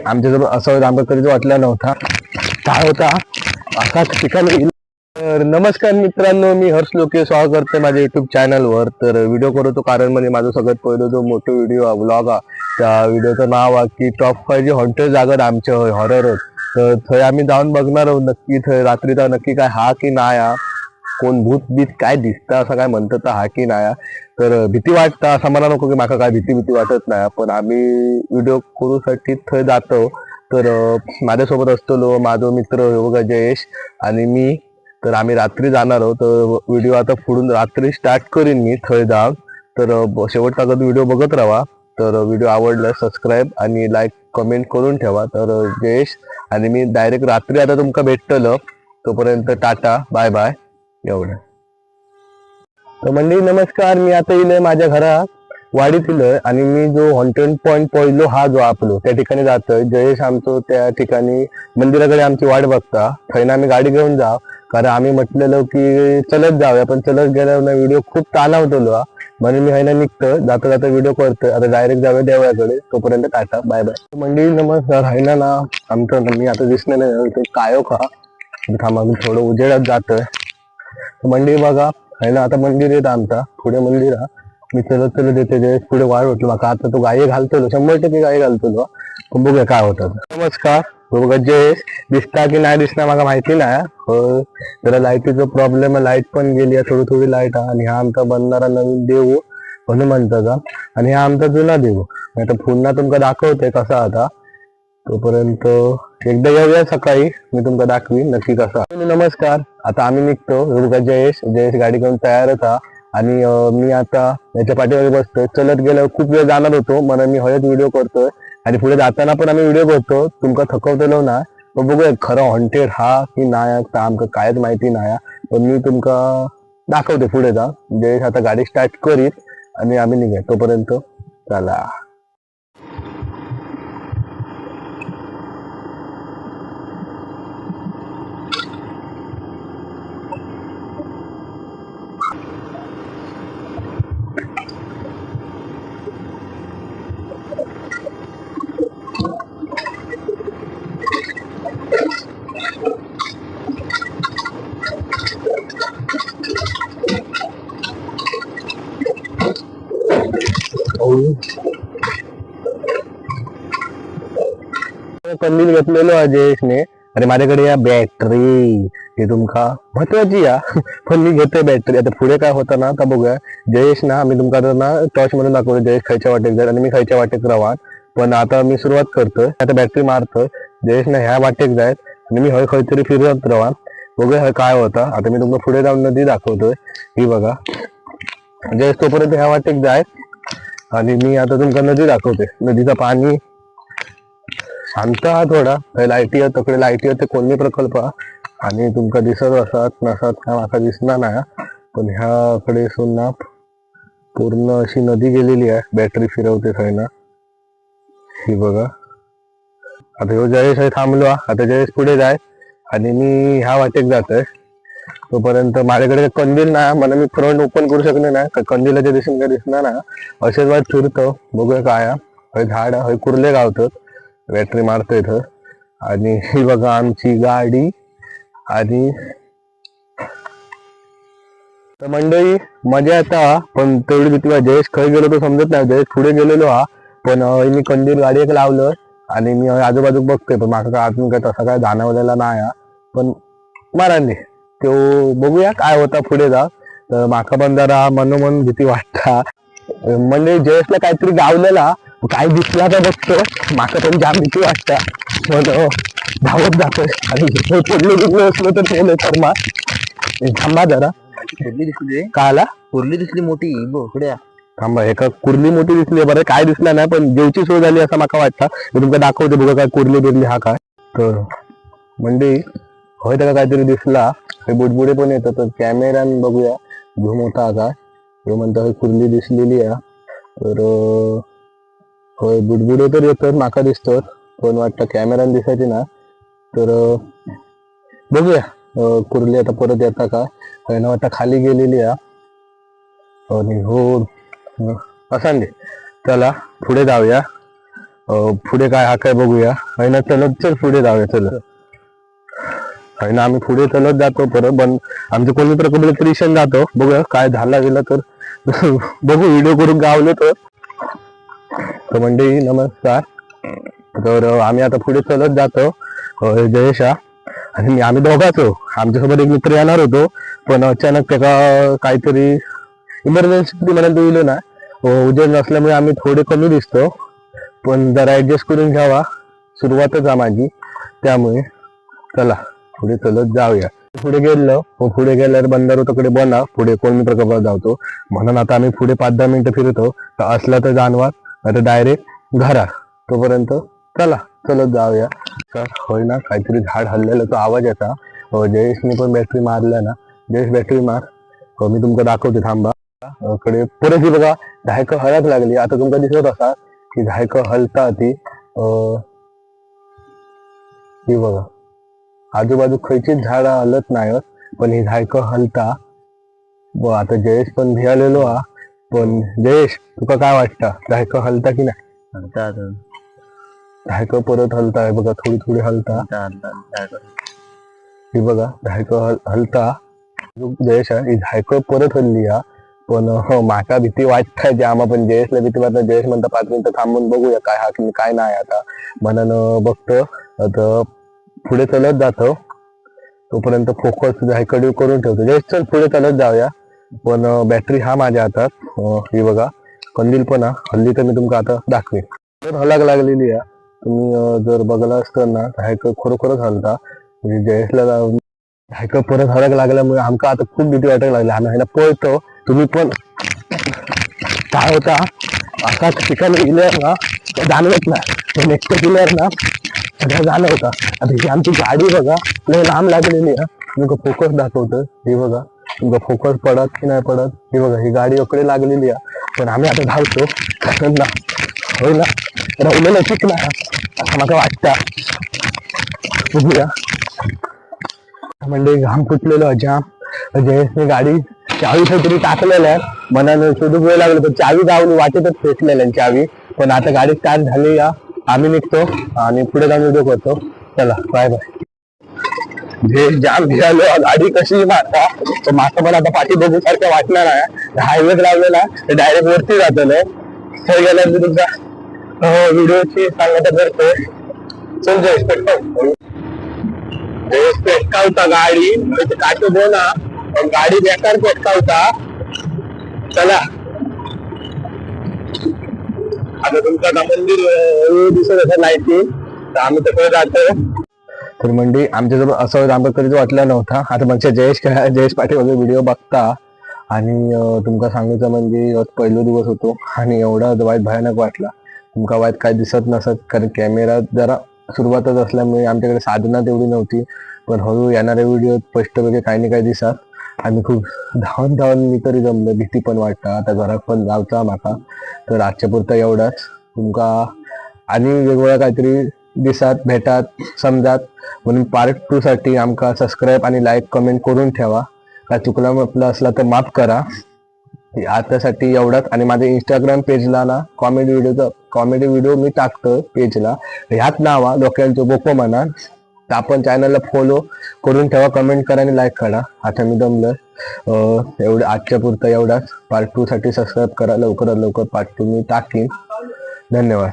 आमच्याजवळ असं आम्हाला कधीच वाटला नव्हता. काय होता असा ठिकाणी तर नमस्कार मित्रांनो मी हर्ष लोके स्वागत करते माझ्या युट्यूब चॅनलवर तर व्हिडिओ करतो कारण म्हणजे माझा सगळ्यात पहिलं जो मोठा व्हिडिओ ब्लॉग हा त्या व्हिडिओचं नाव आहे की टॉप फाय जी हॉन्टेड जागा आमच्या हॉरर तर थंय आम्ही जाऊन बघणार आहोत नक्की थंय रात्री तर नक्की काय हा की नाही हा. कोण भूत बीत काय दिसता असं काय म्हणतात तर हा की नाही हा. तर भीती वाटतं असं मला नको की माका काय भीती भीती वाटत नाही पण आम्ही व्हिडिओ करूसाठी थंय जातो. तर माझ्यासोबत असतो माझा मित्र योगा जयेश आणि मी. तर आम्ही रात्री जाणार आहोत. तर व्हिडिओ आता पुढून रात्री स्टार्ट करीन मी थंय जाऊन. तर अं, शेवटचा कधी व्हिडिओ बघत राहा. तर व्हिडिओ आवडला सबस्क्राईब आणि लाईक कमेंट करून ठेवा. तर जयेश आणि मी डायरेक्ट रात्री आता तुमका भेटतलं. तोपर्यंत टाटा बाय बाय एवढं. तर मंडळी नमस्कार. मी आता येईल माझ्या घरात वाडीत येलोय आणि मी जो हॉन्टेड पॉइंट पहिलो हा जो आपलो त्या ठिकाणी जातोय. जयेश आमचो त्या ठिकाणी मंदिराकडे आमची वाट बघता. थंय आम्ही गाडी घेऊन जाव कारण आम्ही म्हटलेलो की चलत जाऊया पण चलत गेल्यावर व्हिडिओ खूप ताणावतलो म्हणून मी हैना निघतो जाता जाता व्हिडिओ करतोय. आता डायरेक्ट जाऊया देवळाकडे. तोपर्यंत टाटा. बाय बाय मंडळी नमस्कार. हैना ना आमचं मी आता दिसलं नाही तो कायो का थांबा मी थोडं उजेडात जातोय. मंदिर बघा. आहे ना आता मंदिर येत आमचा. पुढे मंदिर हा मी चलत चलत येते पुढे वाढ होतो माका आता तो गाय घालतो शंभर टक्के गाय घालतो पण बघूया काय होतं. नमस्कार. हो बघा दिसता की नाही दिसणार मला माहिती नाही. हो जरा लाईटीचा प्रॉब्लेम आहे लाइट पण गेली आहे थोडी थोडी लाइट आहे. आणि हा आमचा बनणारा नवीन देव हनुमंताचा आणि हा आमचा जुना देव. आता पुन्हा तुमका दाखवते कसा आता. तोपर्यंत एकदा येऊया सकाळी. मी तुमका दाखवीन नक्की कसा नमस्कार. आता आम्ही निघतो. बघा जयेश. जयेश गाडी घेऊन तयारच हा आणि मी आता याच्या पाठीमध्ये बसतोय. चलत गेल्यावर खूप वेळ जाणार होतो. म्हणून मी हळद व्हिडिओ करतोय. आणि पुढे जाताना पण आम्ही व्हिडिओ करतो तुमका थकवतलो ना पण बघूया खरं हॉन्टेड हा की नाही आमका कायच माहिती नाही. पण मी तुमका दाखवते पुढे जा. जयेश आता गाडी स्टार्ट करीत आणि आम्ही निघूया. तोपर्यंत चला. कंदील घेतलेलो आहे जयेशने. आणि माझ्याकडे या बॅटरी ही तुमका महत्वाची या पण मी घेतोय बॅटरी आता पुढे काय होतं ना आता बघूया. जयेश ना मी तुमका आता ना टॉर्च म्हणून दाखवतो. जयेश खायच्या वाटेक जाईल आणि मी खायच्या वाटेक रवान. पण आता मी सुरुवात करतोय. आता बॅटरी मारतोय. जयेश ना ह्या वाटेक जायत आणि मी हय खंय तरी फिरत रवान. बघूया हय काय होता. आता मी तुमका पुढे जाऊन नदी दाखवतोय. ही बघा. जयेश तोपर्यंत ह्या वाटेक जाय आणि मी आता तुमका नदी दाखवते नदीचं पाणी शांत हा थोडा लाईटी तकडे लाईटी ते कोणी प्रकल्प? हा. आणि तुमका दिसत असत नसत काय माका दिसणार नाही. पण ह्याकडे सुद्धा पूर्ण अशी नदी गेलेली आहे बॅटरी फिरवते ना ही बघा. आता ह्यो जयेश आहे थांबलो आता जयेश पुढे जाय आणि मी ह्या वाटेक जातोय तोपर्यंत माझ्याकडे कंदील नाही मला मी फ्रंट ओपन करू शकले नाही का कंदीलाच्या काय दिसणार ना असेच वाट फिरतो बघूया काय झाड हय कुर्ले गावतात. बॅटरी मारतोय इथं. आणि ही बघा आमची गाडी. आणि तर मंडळी मजा येता पण तेवढी भीती जयेश खय गेलो तो समजत नाही. जयेश पुढे गेलेलो हा. पण मी कंदील गाडी एक लावलं. आणि मी आजूबाजू बघतोय. पण माझं काय अजून काय तसा काय जाणवलेला नाही हा. पण मारांनी तो बघूया काय होता पुढे जा. तर माका पण जरा मनोमन भीती वाटता. म्हणजे जयेशला काहीतरी गावलेला. काय दिसला तर बघतो. माका पण जाम भीती वाटता. पण अं, धावत जातोय. आणि हे पडलो बिडलो असलो तर ठेवलं तर मा थांबा जरा. कुर्ली दिसली काय आला? कुर्ली दिसली मोठी. बोकड्या थांबा एका कुर्ली मोठी दिसली बरं काय दिसलं नाही पण जेवची सोय झाली असं माका वाटतं. मी तुमका दाखवते बघा काय कुर्ली बिरली हा काय. तर म्हणजे होय त्याला काहीतरी दिसला. हे बुडबुडे पण येतात. तर कॅमेरान बघूया. झूम होता का तो म्हणतो हे कुर्ली दिसलेली आहे. तर होय बुडबुडे तर येतात माका दिसतात पण वाटतं कॅमेरान दिसायची ना. तर बघूया कुर्ली आता परत येता का? ना वाटतं खाली गेलेली आणि हो असांडे चला पुढे जाऊया. पुढे काय हा काय बघूया. आहे ना चलत चल पुढे जाऊया चल. आहे ना आम्ही पुढे चलत जातो परत पण आमचं कोणी तर कुठलं ट्युशन जातो. बघूया काय झाला गेला तर. बघू व्हिडिओ करून गावलो तर. तर मंडळी नमस्कार. तर आम्ही आता पुढे चलत जातो जयेशा जयेश. हा आणि मी- आम्ही दोघाच आमच्यासोबत एक मित्र येणार होतो पण अचानक त्याचा काहीतरी इमर्जन्सी म्हणून दिलो ना. उजेड नसल्यामुळे आम्ही थोडे कमी दिसतो. पण जरा ऍडजस्ट करून घ्यावा. सुरुवातच आहे माझी. त्यामुळे चला पुढे चलत जाऊया. पुढे गेलो पुढे गेल्यावर बंदारो तिकडे बना पुढे कोण मित्र जावतो म्हणून आता आम्ही पुढे पाच दहा मिनिटं फिरतो. तर असला तर जानवा आता डायरेक्ट घरा तोपर्यंत चला चलत जाऊया. तर होय ना काहीतरी झाड हल्लेलं तो आवाज येता अं, जयेशने पण बॅटरी मारल्या ना. जयेश बॅटरी मार. मी तुमका दाखवते थांबा. कडे परत ही बघा धायक हळद लागली. आता तुमका दिसत असा की धायक हलता ती ही बघा. आजूबाजू खयचीच झाडं हलत नाही पण ही झायक हलता. व आता जयेश पण भियालेलो हा. पण जयेश तुका काय वाटतं? झायक हलता की नाही? आता धायक परत हलता बघा थोडी थोडी हलता? ही बघा धायक हल हलता. जो जयेश आहे ही धायक परत हल्ली हा. पण अं, माका भीती वाटताय जे आम्हा पण जयेशला भीती वाटत जयेश म्हणता पाच मिनिटं थांबून बघूया काय हा की काय नाही आता. म्हणून बघतो आता पुढे चलत जातो. तोपर्यंत फोकस धायकडे करून ठेवतो. जयेश चल पुढे चलत जाऊया. पण बॅटरी हा माझ्या हातात. हे ही बघा. कंदील पण हा. हल्ली तर मी तुमका आता दाखवेन. तर हलाग लागलेली आहे. तुम्ही जर बघला असतं ना धायक खरोखरच हलता. म्हणजे जयेशला हायक परत हरक लागल्यामुळे आमका आता खूप भीती वाटायला लागली. आम्ही ह्याला पळतो. तुम्ही पण काय होता? असा ठिकाणी गेल्यावर ना जाणवत नाही एकटं गेल्यावर ना सगळं जाणवता आता ही आमची गाडी बघा लय लांब लागलेली आहे. मी फोकस दाखवतो हे बघा. तुमचा फोकस पडत की नाही पडत? हे बघा ही गाडी इकडे लागलेली आहे. पण आम्ही आता धावतो. कारण ना होय ना? रवलेलं शिकणार असं मला वाटतं. बघूया. म्हणजे घाम फुटलेलो जाम. जयेशने गाडी चावी काहीतरी टाकलेल्या आहे. मनानं शोधू वेळ लागलो पण चावी गावली वाटेतच फेकलेल्या चावी. पण आता गाडी स्टार्ट झाली या आम्ही निघतो आणि पुढे जाऊन उद्योग करतो चला बाय बाय भेट जाम भिजालो गाडी कशी मारता तर माता मला आता पाठी बघू सारखं वाटणार आहे. हायवे लावलेला डायरेक्ट वरती जातलो जातलं तर मी तुमचा हो, व्हिडिओची सांगता करतो चल जयेश पटकन पेटकावता गाडी काटो बोला. पण गाडी बेकार पेटकावता. चला. आता तुमचं आता मंदिर दिसत असं लाईटी तर आम्ही तसं जातो तर म्हणजे आमच्याजवळ असं आम्हाला कधीच वाटलं नव्हता. आता म्हणजे जयेश जयेश पाटील वगैरे व्हिडिओ बघता. आणि तुमका सांगायचं म्हणजे पहिलो दिवस होतो आणि एवढा वाईट भयानक वाटला. तुमका वाईट काय दिसत नसत कारण कॅमेरा जरा सुरुवातच असल्यामुळे आमच्याकडे साधना तेवढी नव्हती. पण हळूहळू येणाऱ्या व्हिडिओ स्पष्टपैकी काही ना काही दिसत. आणि खूप धावून धावून मी तरी जमलं. भीती पण वाटता. आता घरात पण जावचा माका. तर आजच्या पुरता एवढाच. तुमका आणि वेगवेगळ्या काहीतरी दिसात भेटात समजात. म्हणून पार्ट टू साठी आमका सबस्क्राईब आणि लाईक कमेंट करून ठेवा. काय चुकला आपलं असला तर माफ करा. आतासाठी एवढाच. आणि माझ्या इंस्टाग्राम पेजला ना कॉमेडी व्हिडिओचा कॉमेडी व्हिडिओ मी टाकतो पेजला ह्यात नावा डोक्यांचं बोको म्हणा तर आपण चॅनलला फॉलो करून ठेवा कमेंट करा आणि लाईक करा. आता मी दमलं एवढं आजच्या पुरतं एवढाच. पार्ट टू साठी सबस्क्राईब करा. लवकरात लवकर पार्ट टू मी टाकीन. धन्यवाद.